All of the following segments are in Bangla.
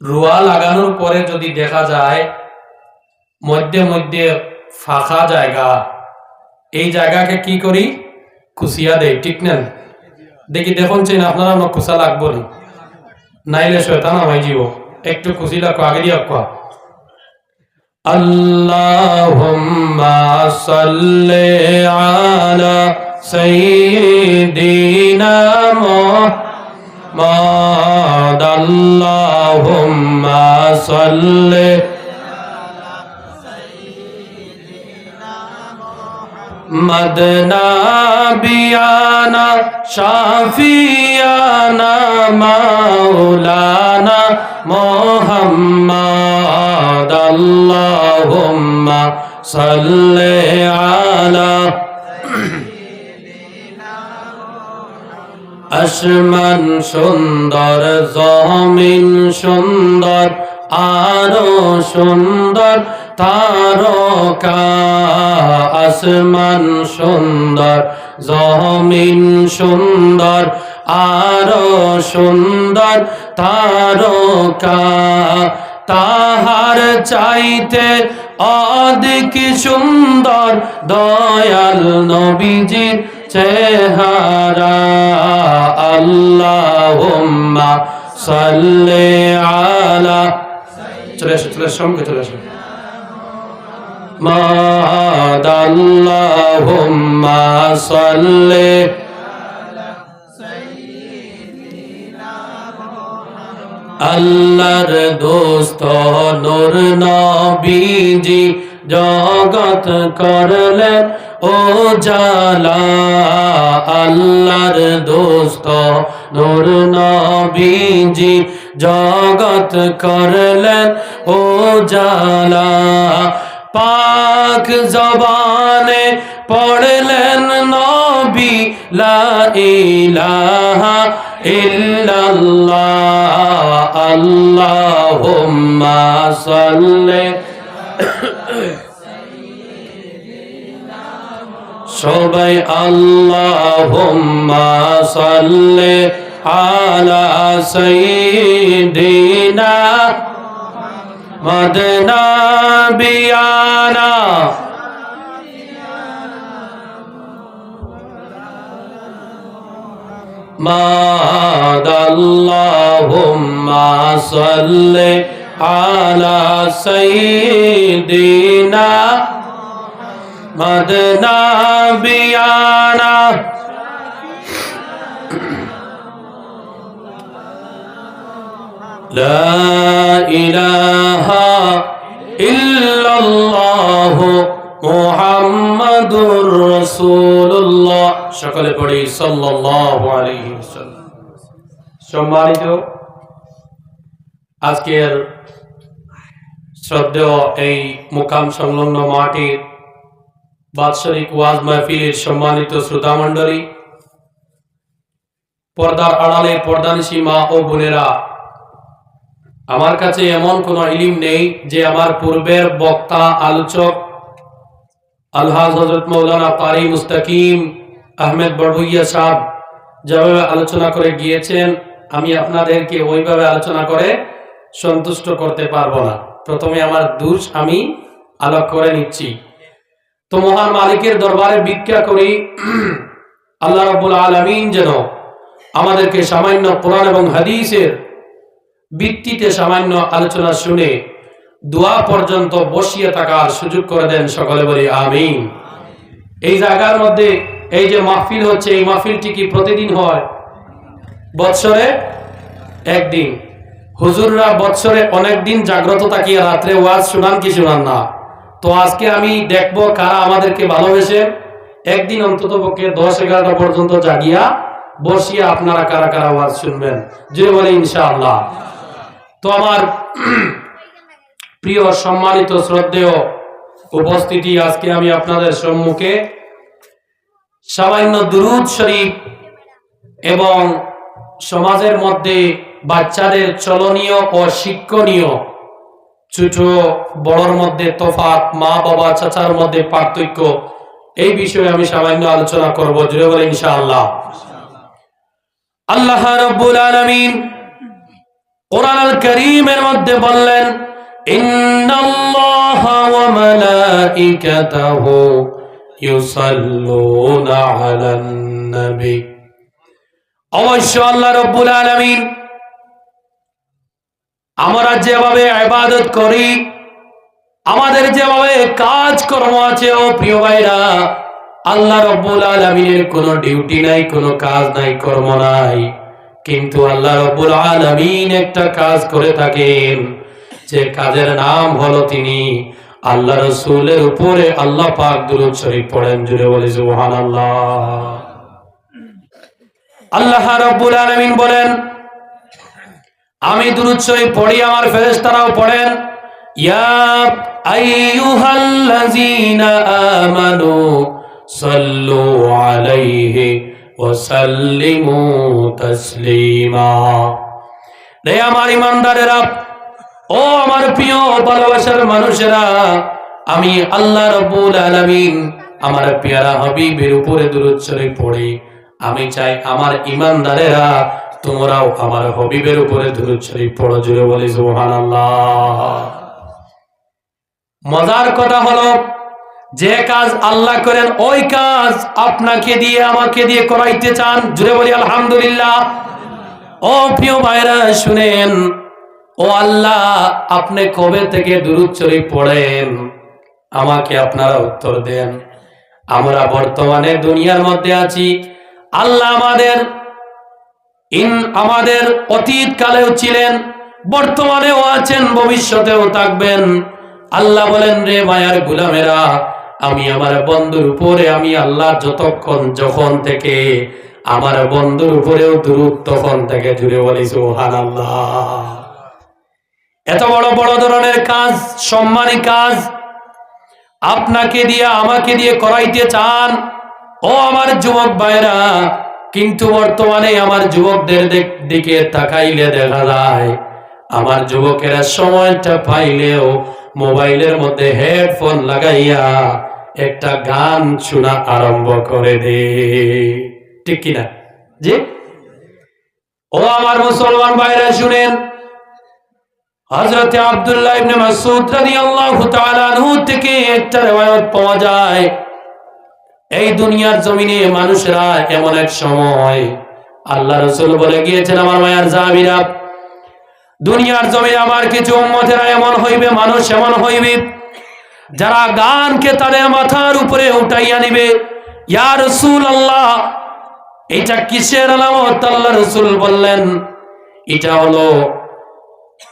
রুয়া লাগানোর পরে যদি দেখা যায় মধ্যে মধ্যে ফাঁকা জায়গা, এই জায়গাকে কি করি? খুশিয়া দেয় ঠিক নেন দেখি, দেখুন চেন, আপনারা না খুশা লাগবো নি? নাইলে শয়তান আমায় জীব একটু খুশি লাগো আগে দিয়ে কোয়া আল্লাহুম্মা সাল্লি আলা সাইয়্যিদিনা মুহাম্মাদ محمد اللهم صل محمد نبينا شافينا مولانا محمد اللهم صل على আসমান সুন্দর, জমিন সুন্দর আরও সুন্দর, তারকা আসমান সুন্দর, জমিন সুন্দর আরও সুন্দর, তারকা তাহার চাইতে অধিক সুন্দর, দয়াল নবীজির চেহারা আল্লাহুম্মা সাল্লি আলা চলে আসো আল্লাহর দোস্ত নূর নবীজি জগৎ করলেন। ও জালা, আল্লাহর দোস্ত, নূর নবীজি, জগৎ করলেন, ও জালা। পাক জবানে পড়লেন নবী, লা ইলাহা ইল্লাল্লাহ, আল্লাহুম্মা সাল্লি। সবাই আল্লাহুম্মা সাল্লি আলা সাইয়্যিদিনা মদনা বিয়ানা ماد اللهم صل على سيدنا مدنا بيانا لا إله إلا الله মুহাম্মাদুর রাসূলুল্লাহ সকলে পড়ি সাল্লাল্লাহু আলাইহি ওয়াসাল্লাম সম্মানিত আজকের শ্রদ্ধেয় এই মুকাম সংলগ্ন মাটির বাৎসরিক ওয়াজ মাহফিলের সম্মানিত শ্রোতা মণ্ডলী, পর্দার আড়ালে পর্দানিশী মা ও বোনেরা, আমার কাছে এমন কোনো ইলিম নেই যে আমার পূর্বের বক্তা, আলোচক, আলহাজ হজরত মৌলানা কারি মুস্তাকিম আহমেদ বড়ভুইয়া সাহ যেভাবে আলোচনা করে গিয়েছেন, আমি আপনাদেরকে ওইভাবে আলোচনা করে সন্তুষ্ট করতে পারব না। প্রথমে আমার দোষ আমি আলোক করে নিচ্ছি। তো মহান মালিকের দরবারে ভিক্ষা করি। আল্লাহ রব্বুল আলমিন যেন আমাদেরকে সামান্য কোরআন এবং হাদিসের ভিত্তিতে সামান্য আলোচনা শুনে দোয়া পর্যন্ত বসিয়ে থাকার সুযোগ করে দেন সকলে বলি আমিন। এই জায়গার মধ্যে এই যে মাহফিল হচ্ছে, এই মাহফিলটি কি প্রতিদিন হয়? বৎসরে একদিন। হুজুররা বৎসরে অনেক দিন জাগ্রত তাকিয়ে রাত্রে ওয়াজ শুনান কি শুনান না। তো আজকে আমি দেখব কারা আমাদেরকে ভালোবেসে একদিন অন্তত পক্ষে দশ এগারোটা পর্যন্ত জাগিয়া বসিয়া আপনারা কারা কারা ওয়াজ শুনবেন? যে বলে ইনশাআল্লাহ। তো আমার প্রিয় সম্মানিত শ্রদ্ধেয় উপস্থিতি আজকে আমি আপনাদের সম্মুখে সামান্য দুরুদ শরীফ এবং সমাজের মধ্যে বাচ্চাদের চলনীয় ও শিক্ষণীয় ছোট বড়র মধ্যে তফাৎ, মা, বাবা, চাচার মধ্যে পার্থক্য, এই বিষয়ে আমি সামান্য আলোচনা করব জুড়ে বলে ইনশাআল্লাহ। আল্লাহ রব্বুল আলমিন কোরআন আল করিমের মধ্যে বললেন অবশ্য আল্লাহ রব্বুল আলামিন আমরা যেভাবে আবাদত করি, আমাদের যেভাবে কাজ কর্ম আছে, ও প্রিয় ভাইরা, আল্লাহ রব্বুল আলমিনের কোনো ডিউটি নাই, কোনো কাজ নাই, কর্ম নাই। কিন্তু আল্লাহ রব্বুল আলমিন একটা কাজ করে থাকেন, যে কাজের নাম হলো তিনি আল্লাহ রসুলের উপরে আল্লাহ পাক দুরুদ শরীফ পড়েন জুড়ে বলে সুবহান আল্লাহ আল্লাহ রব্বুল আলমিন বলেন আমি দুরুদ পড়ি, আমার ফেরেশতারাও পড়েন। ও আমার প্রিয় মানুষেরা, আমি আল্লাহ রব্বুল আলামিন আমার পেয়ারা হাবিবের উপরে দুরুদ শরীফ পড়ি। আমি চাই আমার ইমানদারেরা তোমরাও আমার হবিবের উপরে দুরুদ শরীফ পড়ো জুড়ে বলি, সুবহানাল্লাহ। মজার কথা হলো, যে কাজ আল্লাহ করেন, ওই কাজ আপনাকে দিয়ে, আমাকে দিয়ে করাইতে চান। জুড়ে বলি, আলহামদুলিল্লাহ। ও প্রিয় ভাইরা শুনেন, ও আল্লাহ, আপনি কবে থেকে দুরুদ পড়েন? আমাকে আপনারা উত্তর দেন। আমরা বর্তমানে দুনিয়ার মধ্যে আছি। আল্লাহ আমাদের ইন আমাদের অতীত কালেও ছিলেন, বর্তমানেও আছেন, ভবিষ্যতেও থাকবেন। আল্লাহ বলেন, রে মায়ার গুলামেরা, আমি আমার বন্ধুর উপরে, আমি আল্লাহ যতক্ষণ যখন থেকে আমার বন্ধুর উপরেও দূরত তখন থেকে জুড়ে বলি সুহান এত বড় বড় ধরনের কাজ, সম্মানী কাজ, আপনাকে দিয়ে, আমাকে দিয়ে করাইতে চান। ও আমার যুবক ভাইরা কিন্তু বর্তমানে আমার যুবকদের দিকে তাকাইলে দেখা যায়, আমার যুবকেরা সময়টা পাইলেও মোবাইলের মধ্যে হেডফোন লাগাইয়া একটা গান শোনা আরম্ভ করে দে। ঠিক কিনা? জি? ও আমার মুসলমান ভাইরা, শুনেন। হযরতে আব্দুল্লাহ ইবনে মাসউদ রাদিয়াল্লাহু তাআলা আনহু থেকে একটা riwayat পাওয়া যায়। এই দুনিয়ার জমিনে মানুষরা এমন এক সময় আল্লাহ রসুল বলে গিয়েছেন, আমার মায়ার জাহাবিরা দুনিয়ার জমিনে আমার কিছু উম্মতেরা এমন হইবে, মানুষ এমন হইবে, যারা গানকে তাদের মাথার উপরে উঠাইয়া নিবে। ইয়া রসুল আল্লাহ এটা কিসের আলামত? আল্লাহ রসুল বললেন, এটা হলো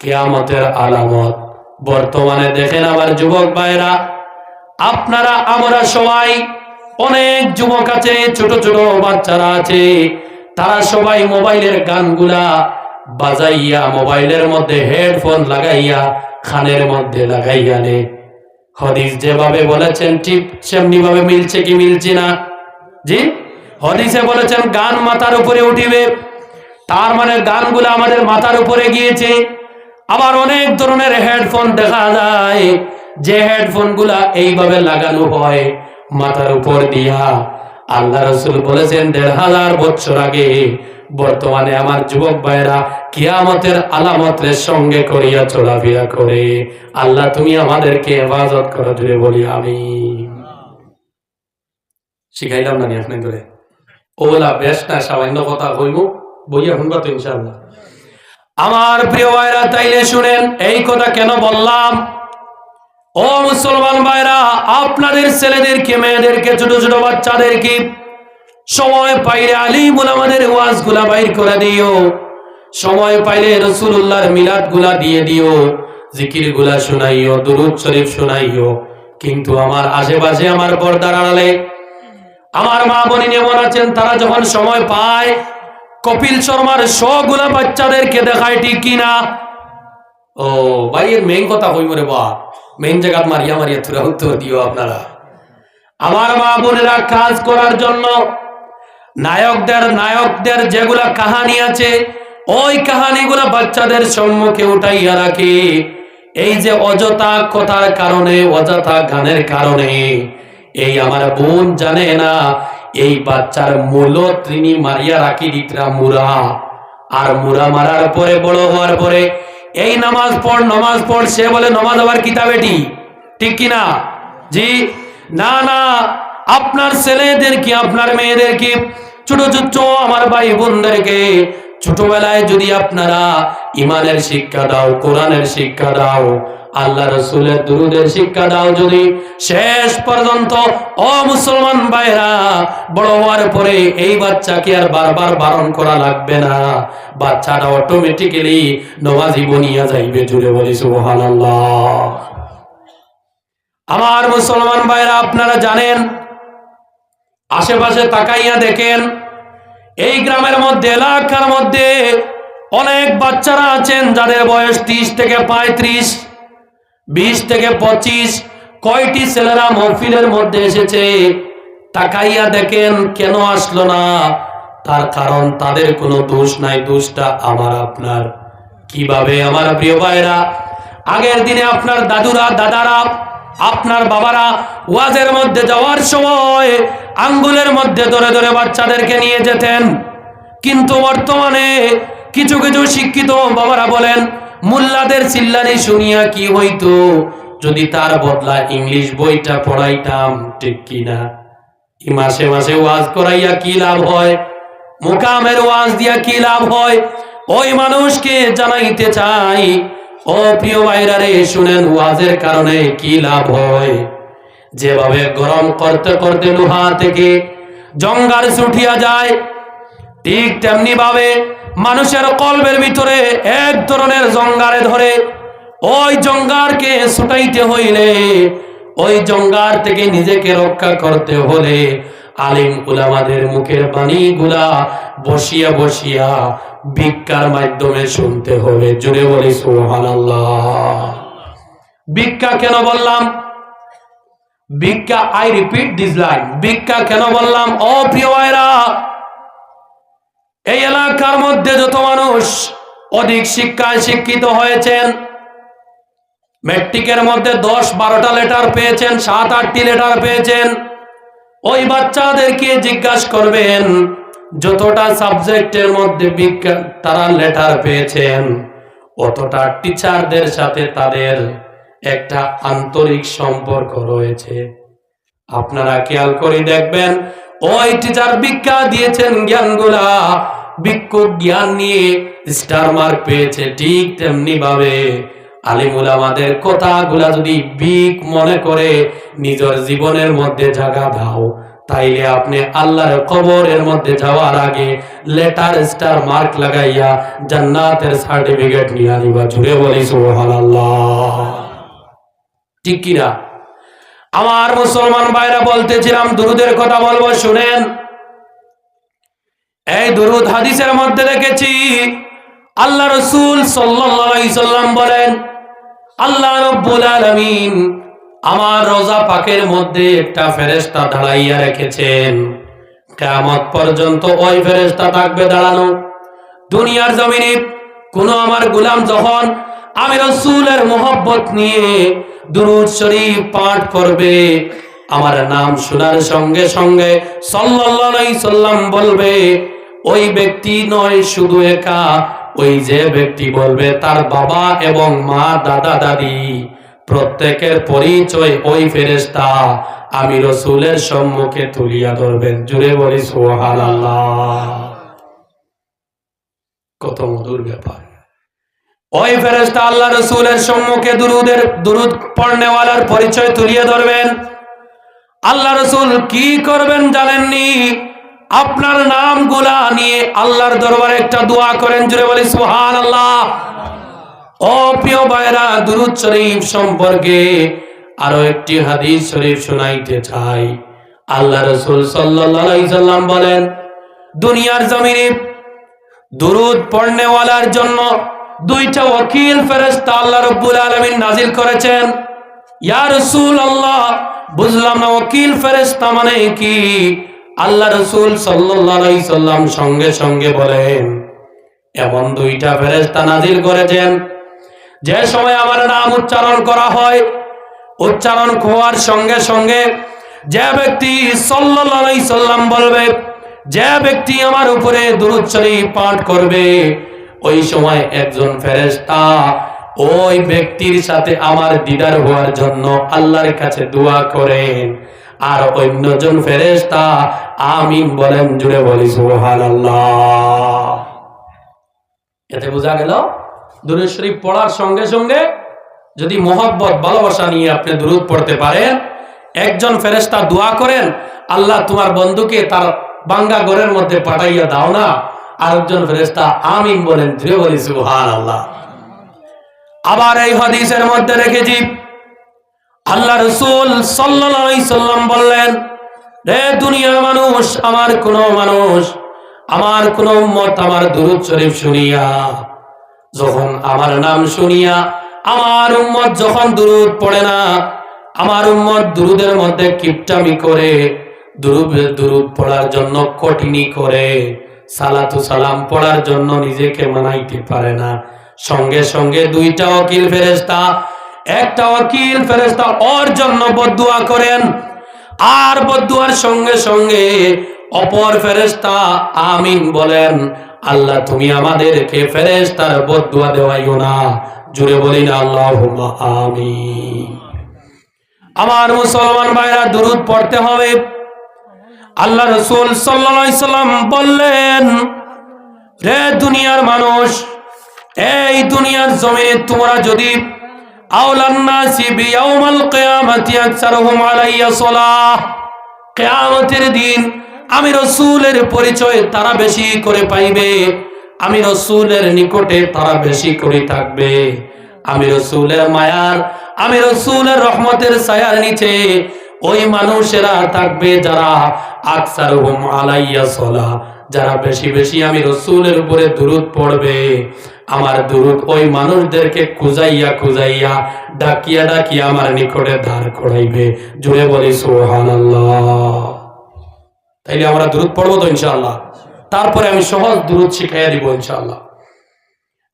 কেয়ামতের আলামত। বর্তমানে দেখেন আমার যুবক ভাইরা আপনারা আমরা সবাই অনেক যুবক আছে, ছোট ছোট বাচ্চারা আছে। তারা সবাই মোবাইলের গানগুলা বাজাইয়া মোবাইলের মধ্যে হেডফোন লাগাইয়া, খানের মধ্যে লাগাইয়া নে। হদিস যেভাবে বলেছেন, ঠিক সেমনি ভাবে মিলছে কি মিলছে না? জি? হদিসে বলেছেন, গান মাথার উপরে উঠিবে। তার মানে গানগুলো আমাদের মাথার উপরে গিয়েছে। আবার অনেক ধরনের হেডফোন দেখা যায়। যে হেডফোনগুলা এইভাবে লাগানো হয়। মাথার উপর দিয়া আল্লাহ রসুল বলেছেন দেড় হাজার বছর আগে বর্তমানে আমার যুবক ভাইরা কিয়ামতের আলামতের সঙ্গে করিয়া চলাফেরা করে। আল্লাহ, তুমি আমাদেরকে হেফাজত করো জুড়ে বলি আমি শিখাইলাম না আপনি ধরে? ওলা বেশ না, সামান্য কথা কইব বইয়া শুনবা তো ইনশাআল্লাহ। আমার প্রিয় ভাইরা তাইলে শুনেন, এই কথা কেন বললাম? ও মুসলমান ভাইরা, আপনাদের ছেলেদেরকে, মেয়েদেরকে, ছোট ছোট বাচ্চাদেরকে সময় পাইলে আলিমুল আমাদের ওয়াজগুলা বাইর করে দিও। সময় পাইলে রসুল্লাহর মিলাদগুলা দিয়ে দিও। জিকিরগুলা শোনাইও, দুরুদ শরীফ শোনাইও। কিন্তু আমার আশেপাশে, আমার পর্দার আড়ালে, আমার মা বোনি যেমন আছেন, তারা যখন সময় পায়, কপিল শর্মার শগুলা বাচ্চাদেরকে দেখায় ঠিক কিনা? ও, ভাইয়ের মেইন কথা কই মরে বা মেইন জায়গা মারিয়া মারিয়া তুরা উত্তর দিও আপনারা। আমার মা বোনেরা কাজ করার জন্য নায়কদের নায়কদের যেগুলা কাহানি আছে, ওই কাহানিগুলা বাচ্চাদের সম্মুখে উঠাইয়া রাখে। এই যে অযথা কথার কারণে, অযথা গানের কারণে, এই আমার বোন জানে না, এই বাচ্চার মূল তিনি মারিয়া রাখি দিতরা মুরা। আর মুরা মারার পরে, বড় হওয়ার পরে এই নামাজ পড় নামাজ পড়, সে বলে নামাজ আবার কিতাব এটি ঠিক কিনা জি? না না, আপনার ছেলেদেরকে, আপনার মেয়েদেরকে, ছোট ছোট আমার ভাই বোনদেরকে ছোটবেলায় যদি আপনারা ইমানের শিক্ষা দাও, কোরআনের শিক্ষা দাও আল্লাহ রসুলের দুরুদের শিক্ষা দাও যদি শেষ পর্যন্ত, ও মুসলমান ভাইরা, বড় হওয়ার পরে এই বাচ্চাকে আর বারবার বারণ করা লাগবে না। বাচ্চাটা অটোমেটিক্যালি নমাজি বনিয়া যাইবে জুড়ে বলি, সুবহানাল্লাহ। আমার মুসলমান ভাইরা, আপনারা জানেন, আশেপাশে তাকাইয়া দেখেন, এই গ্রামের মধ্যে, এলাকার মধ্যে অনেক বাচ্চারা আছেন, যাদের বয়স ত্রিশ থেকে পঁয়ত্রিশ। বিশ থেকে পঁচিশ কয়টি ছেলেরা মহফিলের মধ্যে এসেছে? তাকাইয়া দেখেন কেন আসলো না? তার কারণ তাদের কোনো দোষ নাই, দোষটা আমার, আপনার। কীভাবে? আমার প্রিয় ভাইরা আগের দিনে আপনার দাদুরা, দাদারা, আপনার বাবারা ওয়াজের মধ্যে যাওয়ার সময় আঙ্গুলের মধ্যে ধরে ধরে বাচ্চাদেরকে নিয়ে যেতেন। কিন্তু বর্তমানে কিছু কিছু শিক্ষিত বাবারা বলেন মুল্লাদের চিল্লানি শুনিয়া কি হইতো? যদি তার বদলা ইংলিশ বইটা পড়াইতাম, ঠিক কিনা? মাসে মাসে ওয়াজ করাইয়া কি লাভ হয়? মোকামের ওয়াজ দিয়া কি লাভ হয়? ওই মানুষকে জানাইতে চাই, ও প্রিয় ভাইরা রে, শুনেন ওয়াজের কারণে কি লাভ হয়? যেভাবে গরম করতে করতে লোহা থেকে জঙ্গার ছুটিয়া যায়, ঠিক তেমনি ভাবে মানুষের কলবের ভিতরে এক ধরনের জঙ্গারে ধরে, ওই জঙ্গারকে ছুটাইতে হইলে, ওই জঙ্গার থেকে নিজেকে রক্ষা করতে হলে আলিম উলামাদের মুখের বাণীগুলা বসিয়া বসিয়া ভিক্ষার মাধ্যমে শুনতে হবে। জুড়ে বলি, সুবহানাল্লাহ। ভিক্ষা কেন বললাম? ভিক্ষা আই রিপিট দিস লাইন ভিক্ষা কেন বললাম? ও প্রিয় ভাইরা এই এলাকার মধ্যে যত মানুষ অধিক শিক্ষায় শিক্ষিত হয়েছেন ম্যাট্রিকের মধ্যে দশ বারোটা লেটার পেয়েছেন, সাত আটটি লেটার পেয়েছেন, ওই বাচ্চাদেরকে জিজ্ঞাসা করবেন, যতটা সাবজেক্টের মধ্যে বিজ্ঞান তারা লেটার পেয়েছেন, অতটা টিচারদের সাথে তাদের একটা আন্তরিক সম্পর্ক রয়েছে। আপনারা খেয়াল করে দেখবেন, ওই টিচার ভিক্ষা দিয়েছেন জ্ঞানগুলা ভিক্ষুক জ্ঞান নিয়ে স্টার মার্ক পেয়েছে ঠিক তেমনি ভাবে। আলিমুল আমাদের কথাগুলা যদি বিক মনে করে, নিজের জীবনের মধ্যে জায়গা দাও। তাইলে আপনি আল্লাহর কবরের মধ্যে যাওয়ার আগে লেটার স্টার মার্ক লাগাইয়া জান্নাতের সার্টিফিকেট নিয়ে আনিবা বলি ঠিক কিনা? আমার মুসলমান ভাইরা বলতেছিলাম, দুরুদের কথা বলব, শুনেন। এই দুরুদ হাদিসের মধ্যে দেখেছি, আল্লাহ রসুল সাল্লাম বলেন, আল্লাহ রব্বুল আলামিন আমার রোজা পাকের মধ্যে একটা ফেরেস্তা দাঁড়াইয়া রেখেছেন। কেমত পর্যন্ত ওই ফেরেস্তা থাকবে দাঁড়ানো। দুনিয়ার জমিনে কোন আমার গুলাম যখন আমি রসুলের মোহব্বত নিয়ে দুরুদ শরীফ পাঠ করবে, আমার নাম শোনার সঙ্গে সঙ্গে সাল্লাল্লাহু সাল্লাম বলবে ওই ব্যক্তি নয়, শুধু একা। ওই যে ব্যক্তি বলবে, তার বাবা এবং মা দাদা দাদি। প্রত্যেকের পরিচয় ওই ফেরেস্তা আমি রসুলের সম্মুখে তুলিয়া ধরবেন। জুড়ে বলি, সুবহানাল্লাহ। কত মধুর ব্যাপার। ওই ফেরেস্তা আল্লাহ রসুলের সম্মুখে দুরুদের, দুরুদ পড়নেওয়ালার পরিচয় তুলিয়ে ধরবেন। আল্লাহ রসুল কি করবেন জানেননি? আপনার নামগুলা নিয়ে আল্লাহর দরবারে একটা দোয়া করেন জুড়ে বলি সুহান আল্লাহ ও প্রিয় ভাইরা দুরুদ শরীফ সম্পর্কে আরও একটি হাদিস শরীফ শোনাইতে চাই। আল্লাহ রসুল সাল্লাম বলেন, দুনিয়ার জমিনে দুরুদ পড়নেওয়ালার জন্য দুইটা ওকিল ফেরেশতা আল্লাহ রব্বুল আলামিন নাজিল করেছেন। ইয়া আল্লাহ বুঝলাম না ওকিল ফেরেস্তা মানে কি? আল্লাহ রসুল আলাইহি সাল্লাম সঙ্গে সঙ্গে বলেন, এমন দুইটা ফেরেশতা নাজিল করেছেন। যে সময় আমার নাম উচ্চারণ করা হয়, উচ্চারণ হওয়ার সঙ্গে সঙ্গে যে ব্যক্তি আলাইহি সাল্লাম বলবে, যে ব্যক্তি আমার উপরে দুরুদ পাঠ করবে, ওই সময় একজন ফেরেশতা ওই ব্যক্তির সাথে আমার দিদার হওয়ার জন্য আল্লাহর কাছে দোয়া করেন। আর অন্যজন ফেরেশতা আমিন বলেন, জুড়ে বলি, সুবহানাল্লাহ। এতে বোঝা গেল, দুরুদ শরীফ পড়ার সঙ্গে সঙ্গে যদি মোহব্বত, ভালোবাসা নিয়ে আপনি দুরুদ পড়তে পারেন, একজন ফেরেশতা দোয়া করেন, আল্লাহ তোমার বন্ধুকে তার বাঙ্গা ঘরের মধ্যে পাঠাইয়া দাও না, আরেকজন ফেরেশতা আমিন বলেন ধীরে বলি সুবহান আল্লাহ আবার এই হাদিসের মধ্যে রেখেছি আল্লাহ রসুল সাল্লাম বললেন, রে দুনিয়ার মানুষ, আমার কোন মানুষ, আমার কোন উম্মত আমার দুরুদ শরীফ শুনিয়া, যখন আমার নাম শুনিয়া, আমার উম্মত যখন দুরুদ পড়ে না, আমার উম্মত দুরুদের মধ্যে কিপটামি করে, দুরুদ দুরুদ পড়ার জন্য কঠিনি করে, সালাতু সালাম পড়ার জন্য নিজেকে মানাইতে পারে না। সঙ্গে সঙ্গে দুইটা ওকিল ফেরেস্তা একটা ওকিল ফেরেস্তা ওর জন্য বদুয়া করেন, আর বদুয়ার সঙ্গে সঙ্গে অপর ফেরেস্তা আমিন বলেন, আল্লাহ তুমি আমাদেরকে ফেরেস্তার বদুয়া দেওয়াইও না। জুড়ে বলি না আল্লাহ আমিন। আমার মুসলমান ভাইরা, দুরুদ পড়তে হবে। আল্লাহ রসুল সাল্লাম বললেন, রে দুনিয়ার মানুষ, এই দুনিয়ার জমিনে তোমরা যদি কিয়ামতের দিন আমি রসুলের পরিচয় তারা বেশি করে পাইবে। আমি রসুলের নিকটে তারা বেশি করে থাকবে। আমি রসুলের মায়ার, আমি রসুলের রহমতের ছায়ার নিচে ওই মানুষেরা থাকবে যারা আকসার আলাইয়া সলা যারা বেশি বেশি আমি রসুলের উপরে দুরুদ পড়বে, আমার দুরুদ ওই মানুষদেরকে খুঁজাইয়া খুঁজাইয়া ডাকিয়া ডাকিয়া আমার নিকটে দাঁড় করাইবে। জুড়ে বলি সোহান তাইলে আমরা দুরুদ পড়ব তো ইনশাআল্লাহ। তারপরে আমি সহজ দুরুদ শিখাইয়া দিব ইনশাআল্লাহ।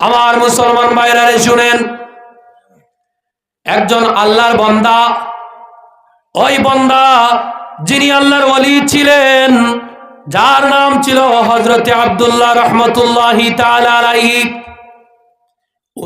আমার মুসলমান ভাইরারে শুনেন, একজন আল্লাহর বন্দা, ওই বন্দা যিনি আল্লাহর ওলি ছিলেন যার নাম ছিল হজরতে আবদুল্লাহ রহমতুল্লাহি আলাইহি।